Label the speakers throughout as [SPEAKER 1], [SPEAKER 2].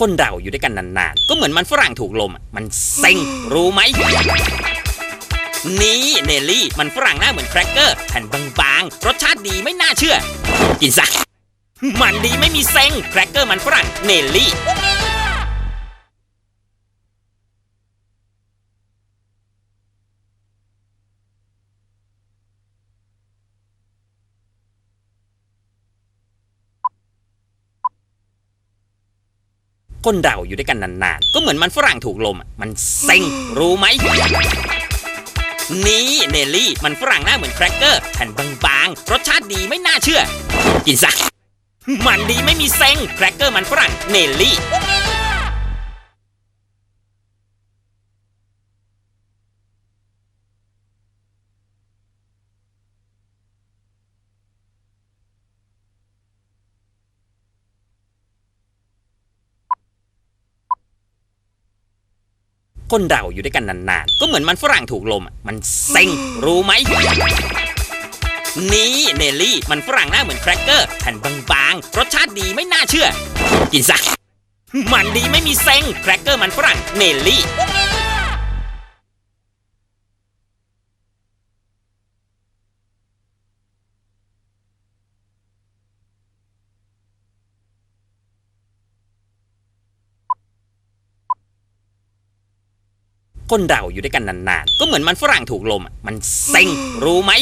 [SPEAKER 1] คนเราอยู่ด้วยกันนานๆ ก็เหมือนมันฝรั่งถูกลมอะมันเซ็งรู้ไหม นี่เนลลี่ มันฝรั่งหน้าเหมือนแครกเกอร์แผ่นบางๆ รสชาติดีไม่น่าเชื่อ กินซะ มันดีไม่มีเซ็งแครกเกอร์มันฝรั่งเนลลี่ คนเราอยู่ด้วยกันนานๆ ก็เหมือนมันฝรั่งถูกลมอะมันเซ็งรู้ไหม นี่เนลลี่ มันฝรั่งหน้าเหมือนแครกเกอร์แผ่นบางๆ รสชาติดีไม่น่าเชื่อ กินซะ มันดีไม่มีเซ็งแครกเกอร์มันฝรั่งเนลลี่ คนเราอยู่ด้วยกันนานๆ ก็เหมือนมันฝรั่งถูกลมอะมันเซ็งรู้ไหม นี่เนลลี่ มันฝรั่งหน้าเหมือนแครกเกอร์แผ่นบางๆ รสชาติดีไม่น่าเชื่อ กินซะ มันดีไม่มีเซ็งแครกเกอร์มันฝรั่งเนลลี่ คนเราอยู่ด้วยกันนานๆ ก็เหมือนมันฝรั่งถูกลมอะมันเซ็งรู้ไหม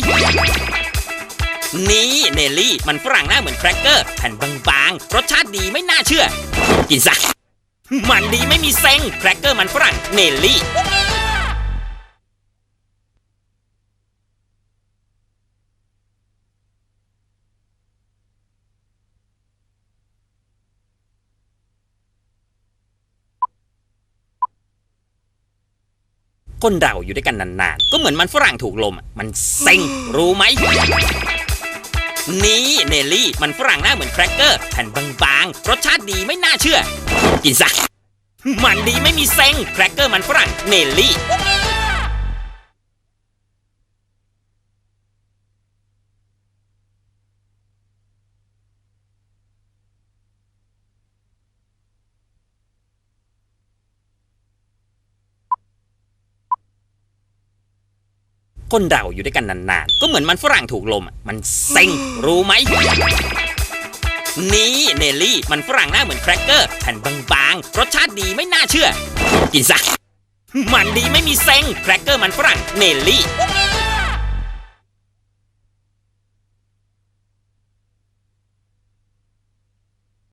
[SPEAKER 1] นี่เนลลี่ มันฝรั่งหน้าเหมือนแครกเกอร์แผ่นบางๆ รสชาติดีไม่น่าเชื่อ กินซะ มันดีไม่มีเซ็งแครกเกอร์มันฝรั่งเนลลี่ คนเราอยู่ด้วยกันนานๆ ก็เหมือนมันฝรั่งถูกลมอะมันเซ็งรู้ไหม นี่เนลลี่ มันฝรั่งหน้าเหมือนแครกเกอร์แผ่นบางๆ รสชาติดีไม่น่าเชื่อ กินซะ มันดีไม่มีเซ็งแครกเกอร์มันฝรั่งเนลลี่ คนเราอยู่ด้วยกันนานๆ ก็เหมือนมันฝรั่งถูกลมอะมันเซ็งรู้ไหม นี่เนลลี่ มันฝรั่งหน้าเหมือนแครกเกอร์แผ่นบางๆ รสชาติดีไม่น่าเชื่อ กินซะ มันดีไม่มีเซ็งแครกเกอร์มันฝรั่งเนลลี่